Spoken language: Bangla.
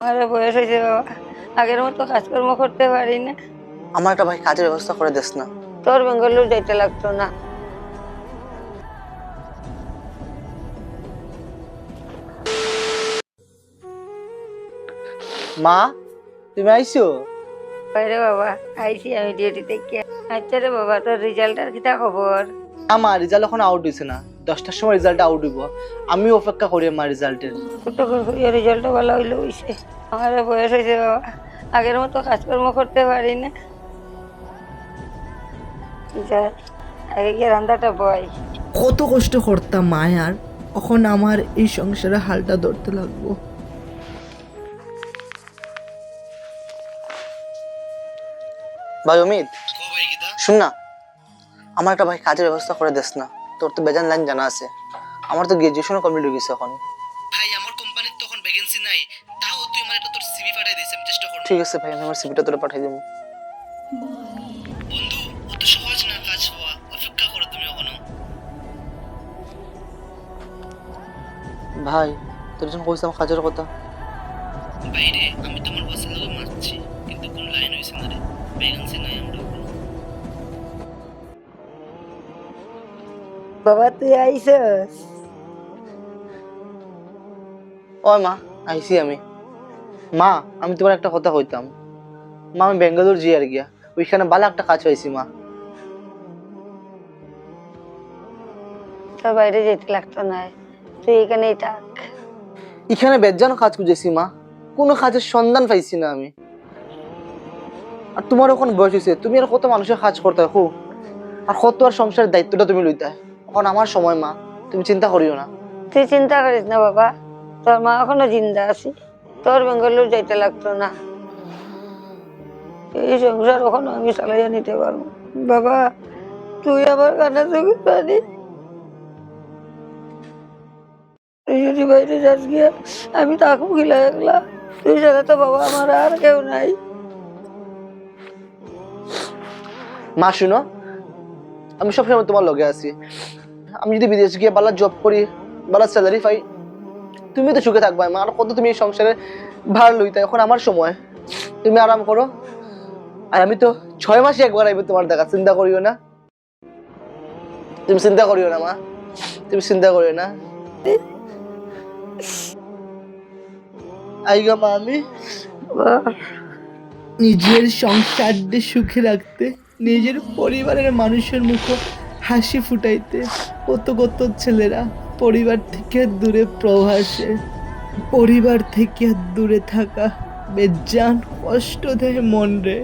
আমার বয়স হয়েছে বাবা। আগের মতো কাজকর্ম করতে পারি না আমার একটা ভাই কাজের ব্যবস্থা করে দেস না। তোর বেঙ্গালুরু যাইতে লাগতো না। মা তুমি আইছো? বাইরে বাবা আইসি আমি ডিউটি থেকে আচ্ছা রে বাবা তোর রেজাল্টের কিতা খবর? আমার রেজাল্ট এখন আউট হয়েছে না। দশটার সময় রেজাল্ট আউট হইব। আমি অপেক্ষা করি আমার রেজাল্টের রেজাল্টও ভালো হইলে হইছে আমার বয়স হয়েছে বাবা। আগের মতো কাজকর্ম করতে পারি না। আগে গিয়ে রান্নাটা বয়। কত কষ্ট করতাম মায়ার। এখন আমার এই সংসারে হালটা ধরতে লাগবো। ভাই অমিত শুন না। আমার একটা ভাই কাজের ব্যবস্থা করে দেস না। তোর তো বেজান লাইন জানা আছে। আমার তো গ্রাজুয়েশনও কমপ্লিট হয়ে গেছে এখন। ভাই আমার কোম্পানির তখন ভ্যাকেন্সি নাই। তাও তুই আমার একটা তোর সিভি পাঠিয়ে দিস আমি চেষ্টা করব। ঠিক আছে ভাই আমি আমার সিভিটা তোরে পাঠিয়ে দেবো। বন্ধু অত সহজ না কাজ হওয়া। অপেক্ষা করো তুমি এখনও। ভাই তোর যখন কইছিলাম কাজের কথা। বাইরে আমি তোমার বাসের লোক মারছি কিন্তু কোন লাইন হইছে না রে? ভ্যাকেন্সি নাই আমরা। বাবা তুই আইসস। ওই মা আইসি আমি। মা আমি তোমার একটা কথা কইতাম। মা আমি বেঙ্গালুরু যাই আর গিয়া। ওইখানে ভালো একটা কাজ পাইছি মা। তোর বাইরে যেতে লাগতো না। তুই এখানেই থাক। এখানে বেজান কাজ খুঁজেছি মা। কোনো কাজের সন্ধান পাইছি না আমি। আর তোমার এখন বয়স হয়েছে তুমি আর কত মানুষের কাজ করতে হো? আর কত আর সংসারের দায়িত্বটা তুমি লইতে এখন আমার সময় মা। তুমি চিন্তা করিও না। তুই চিন্তা করিস না বাবা। তোর মা এখনও জিন্দা আছে। তোর বেঙ্গালুরু যাইতে লাগতো না। এই সংসার ওখানে আমি চালাইয়া নিতে পারব বাবা তুই আমার কানে চোখে পানি। তুই যদি বাইরে যাস গিয়া আমি থাকব গিলা একলা। তুই ছাড়া তো বাবা আমার আর কেউ নাই। মা শুনো। আমি সবসময় তোমার লগে আছি। আমি যদি বিদেশ গিয়ে বালা জব করি, বালা স্যালারি পাই, তুমি তো সুখে থাকবা আর কত তুমি এই সংসারে ভার লইতে, এখন আমার সময়। তুমি আরাম করো। আর আমি তো ছয় মাসে একবার আইবো তোমার দেখা, চিন্তা করিও না। তুমি চিন্তা করিও না, মা। তুমি চিন্তা করিও না। আইগা, মা, আমি নিজের সংসারকে সুখে রাখতে, নিজের পরিবারের মানুষের মুখে হাসি ফুটাইতে কত কত ছেলেরা পরিবার থেকে দূরে প্রবাসে। পরিবার থেকে দূরে থাকা বেজান কষ্ট দেয় মন রে।